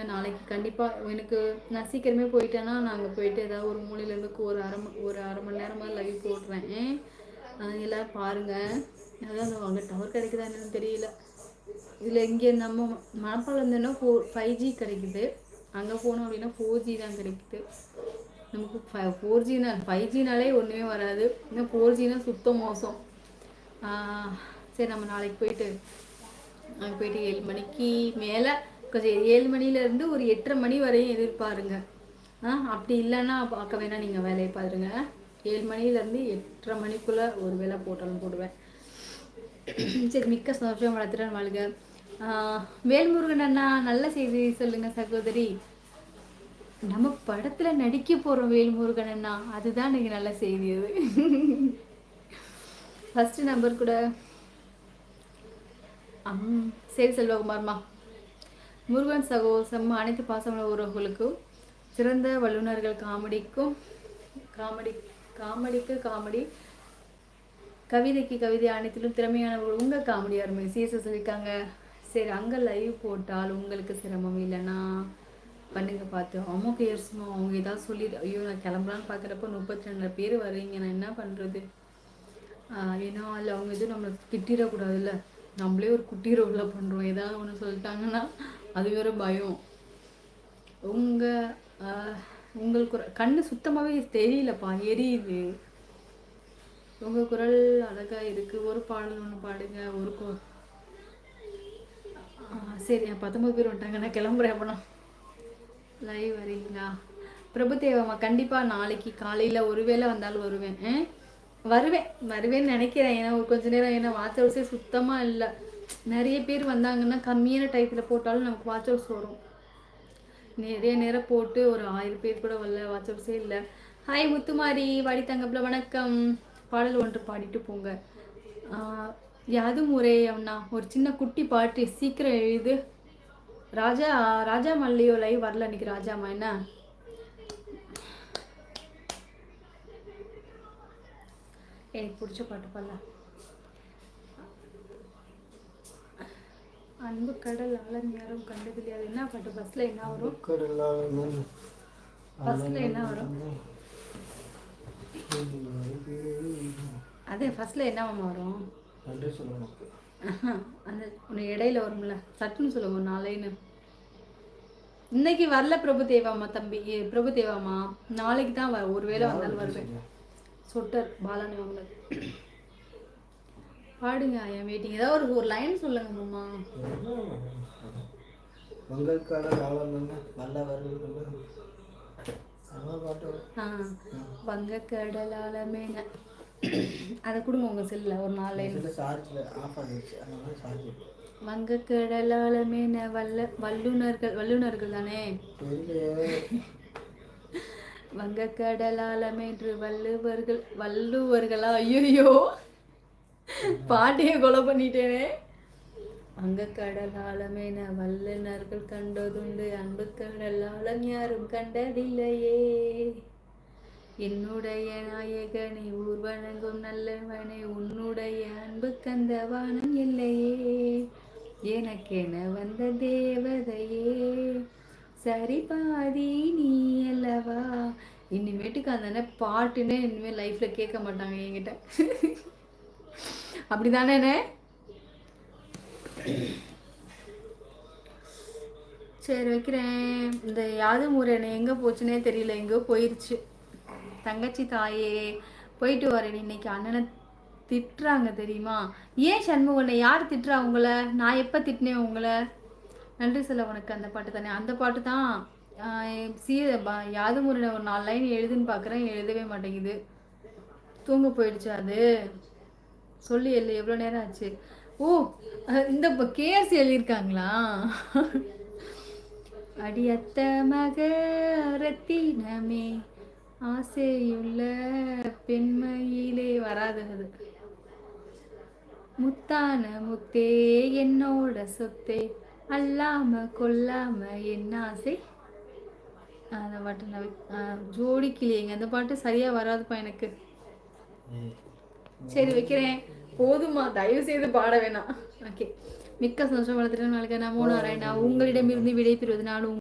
பாருங்க நாளைக்கு கண்டிப்பாக எனக்கு நான் சீக்கிரமே போயிட்டேன்னா நாங்கள் போயிட்டு ஏதாவது ஒரு மூலையிலேருந்து ஒரு அரை ஒரு அரை மணி நேரமாக லைவ் போடுறேன். அஹ் பாருங்கள் அதான் அங்கே டவர் கிடைக்குதா என்னன்னு தெரியல. இதில் இங்கே நம்ம மணப்பால் இருந்தோன்னா ஃபோ ஃபைவ் ஜி கிடைக்குது. அங்கே போனோம் அப்படின்னா ஃபோர் ஜி தான் கிடைக்குது. நமக்கு ஃபை ஃபோர் ஜினா ஃபைவ் ஜினாலே ஒன்றுமே வராது. இன்னும் ஃபோர் ஜினா சுத்தம் மோசம். சரி நம்ம நாளைக்கு போயிட்டு அங்கே போயிட்டு ஏழு மணிக்கு மேலே கொஞ்சம் ஏழு மணிலேருந்து ஒரு எட்டரை மணி வரையும் எதிர்பாருங்க. ஆ அப்படி இல்லைன்னா பார்க்க வேணால் நீங்கள் வேலையை பாருங்க. ஏழு மணிலேருந்து எட்டரை மணிக்குள்ளே ஒரு வேலை போட்டாலும் போடுவேன். சரி மிக்க சந்தோஷம் வளர்த்துறேன் வாழ்க. வேல்முருகன் அண்ணா நல்ல செய்தி சொல்லுங்க சகோதரி. நம்ம படத்துல நடிக்க போறோம் வேல்முருகன் அண்ணா. அதுதான் எனக்கு நல்ல செய்தி அது. ஃபர்ஸ்ட் நம்பர் கூட. அம் சரி செல்வகுமார்மா. முருகன் சகோசம் அனைத்து பாசமான உறவுகளுக்கும் சிறந்த வல்லுநர்கள் காமெடிக்கும் காமெடி காமெடிக்கு காமெடி கவிதைக்கு கவிதை அனைத்திலும் திறமையானவர்கள் உங்கள் காமெடி அருமை. சீச சொல்லியிருக்காங்க. சரி அங்கே லைவ் போட்டால் உங்களுக்கு சிரமம் இல்லைன்னா பண்ணுங்க பார்த்து. அம்மா கேர்ஸ்மா அவங்க ஏதாவது சொல்லி ஐயோ நான் கிளம்பலான்னு பார்க்குறப்ப முப்பத்தி ரெண்டு பேர் வர்றீங்க நான் என்ன பண்ணுறது ஏன்னா அதில் அவங்க எதுவும் நம்மளை திட்டிடக்கூடாதுல்ல. நம்மளே ஒரு குட்டி ரோலில் பண்ணுறோம் ஏதாவது ஒன்று சொல்லிட்டாங்கன்னா அது வேறு பயம். உங்கள் உங்களுக்கு ஒரு கண்ணு சுத்தமாகவே தெரியலப்பா எரியுது. உங்கள் குரல் அழகாக இருக்குது ஒரு பாடல் ஒன்று பாடுங்க ஒரு கொ சரி என் பத்தொம்பது பேர் வந்துட்டாங்க. நான் கிளம்புறேன் அப்பனா. லைவ் வரீங்களா? பிரபுதேவம்மா கண்டிப்பாக நாளைக்கு காலையில் ஒருவேளை வந்தாலும் வருவேன். வருவேன் வருவேன்னு நினைக்கிறேன். ஏன்னா ஒரு கொஞ்ச நேரம் ஏன்னா வாட்ச் ஹவுஸே இல்லை. நிறைய பேர் வந்தாங்கன்னா கம்மியான டயத்தில் போட்டாலும் நமக்கு வாட்ச் ஹவுஸ் வரும். நிறைய நேரம் போட்டு ஒரு ஆயிரம் பேர் கூட வரல வாட்ச் இல்லை. ஹாய் முத்துமாரி வாடி தங்கப்பில் வணக்கம். பாடல் ஒன்று பாடிட்டு போங்க. ஆஹ் யாதும் ஒரே அண்ணா ஒரு சின்ன குட்டி பாட்டு சீக்கிரம் எழுது. ராஜா ராஜா மல்லியோ லைவ் வரல அன்னைக்கு ராஜாமா என்ன? எனக்கு பிடிச்ச பாட்டு பாடலாம் அன்பு கடல் ஆழம் யாரும் கண்டதில்லை. அது என்ன பாட்டு? பஸ்ல என்ன வரும்? ஃபர்ஸ்ட்ல என்ன வரும்? அதே ஃபர்ஸ்ட்ல என்ன வரும்? அந்த ஒன்று இடையில வரும்ல. சட்டுன்னு சொல்லுங்க ஒரு நாளைன்னு. இன்னைக்கு வரல பிரபு தேவாமா தம்பி. பிரபு தேவாமா நாளைக்கு தான் ஒருவேளை வந்தாலும் வருவேன். சொட்டர் பாலானி அவங்க பாடுங்க ஐயா வெயிட்டிங் ஏதாவது ஒரு ஒரு லைன் சொல்லுங்க மாமா. கடல் ஆழம் நல்ல ஆ வங்கக்கடலால மேன அதை கொடுங்க உங்க செல்ல ஒரு நாலு லைன் சார்ஜில் ஆஃப் ஆகிடுச்சு அதனால சார்ஜ் வங்கக்கடலால மேன வல்ல வல்லுனர்கள் வல்லுனர்கள் தானே? தெரியலையே. வங்கக்கடலால மேன்று வள்ளுவர்கள் வள்ளுவர்களா? ஐயோ பாட்டையே கொலை பண்ணிட்டேனே. வங்கக்கடலாலமேன வல்லுனர்கள் கண்டதுண்டு அன்பு கடலாலம் யாரும் கண்டதில்லையே. என்னுடைய நாயகனை ஊர்வணங்கும் நல்லவனை உன்னுடைய அன்பு கந்த வானம் இல்லையே. எனக்கென வந்த தேவதையே. சரி பாதி நீ அல்லவா? இனிமேட்டுக்கு அந்த பாட்டுன்னே இனிமேல் லைஃப்பில் கேட்க மாட்டாங்க என்கிட்ட. அப்படிதானே சரி வைக்கிறேன். இந்த யாது முறையனை எங்கே போச்சுன்னே தெரியல. எங்கேயோ போயிருச்சு. தங்கச்சி தாயே போயிட்டு வரேன். இன்னைக்கு அண்ணனை திட்டுறாங்க தெரியுமா? ஏன் சண்முகனை யார் திட்டுறா உங்களை? நான் எப்போ திட்டினேன் உங்களை? நன்றி சொல்ல உனக்கு அந்த பாட்டு தானே? அந்த பாட்டு தான் சீ ப- யாது முறையை ஒரு நாலு லைன் எழுதுன்னு பார்க்குறேன் எழுதவே மாட்டேங்குது. தூங்க போயிடுச்சு அது. சொல்லி எழு எவ்வளோ நேரம் ஆச்சு? ஓ இந்த கேஎஸ்சி எழுதியிருக்காங்களா? அடியத்த மக ரத்தினமே ஆசையுள்ள பெண்மையிலே வராது அது முத்தான முத்தே என்னோட சொத்தே அல்லாம கொல்லாம என்ன ஆசை. அந்த பாட்டு ஆஹ் ஜோடி கிளியங்க அந்த பாட்டு சரியா வராதுப்பா எனக்கு. சரி வைக்கிறேன். போதுமா தயவு செய்து பாட வேணாம். ஓகே மிக்க சந்தோஷம் வளர்த்துட்டு நாளைக்கு நமோ நாராயணா உங்களிடமிருந்து விடை பெறுவது நானும்